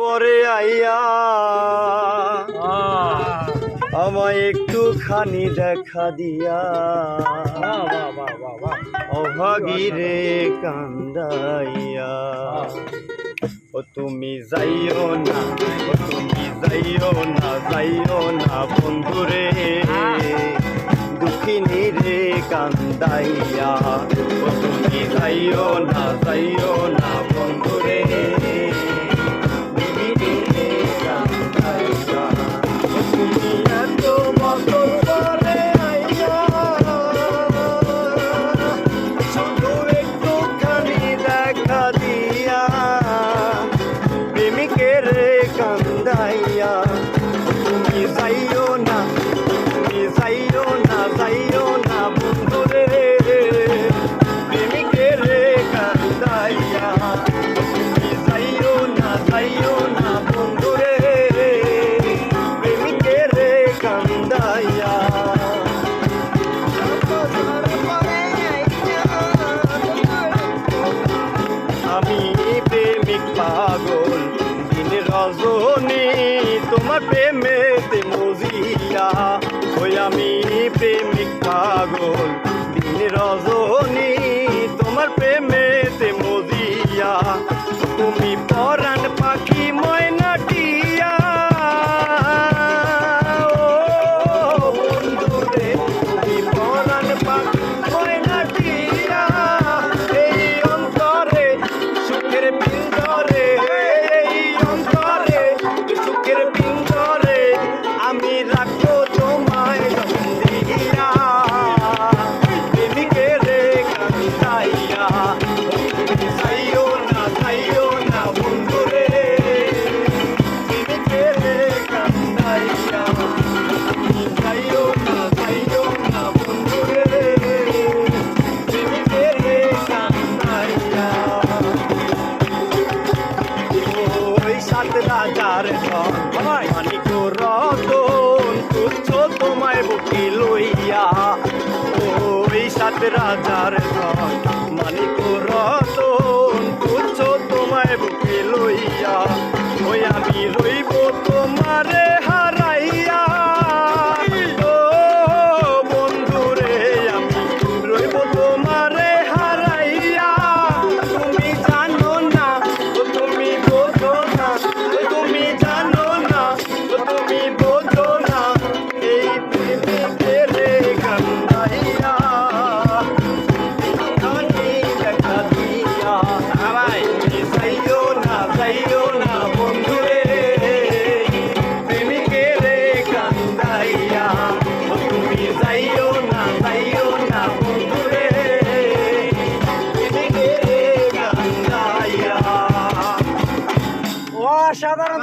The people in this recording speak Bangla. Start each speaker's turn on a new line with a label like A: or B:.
A: পরে আইয়া আমায় একটু খানি দেখা দিয়া। অভাগিরে কান্দাইয়া। ও তুমি যাইও না ও তুমি যাইও না যাইও না বন্ধুরে। দুঃখিনী রে কান্দাইয়া। ও তুমি যাইও না যাইও না পাগল। আমায় তোমায় বুকি রাজার মানিক রতন তোমায় বুকি লইয়া।
B: অসাধারণ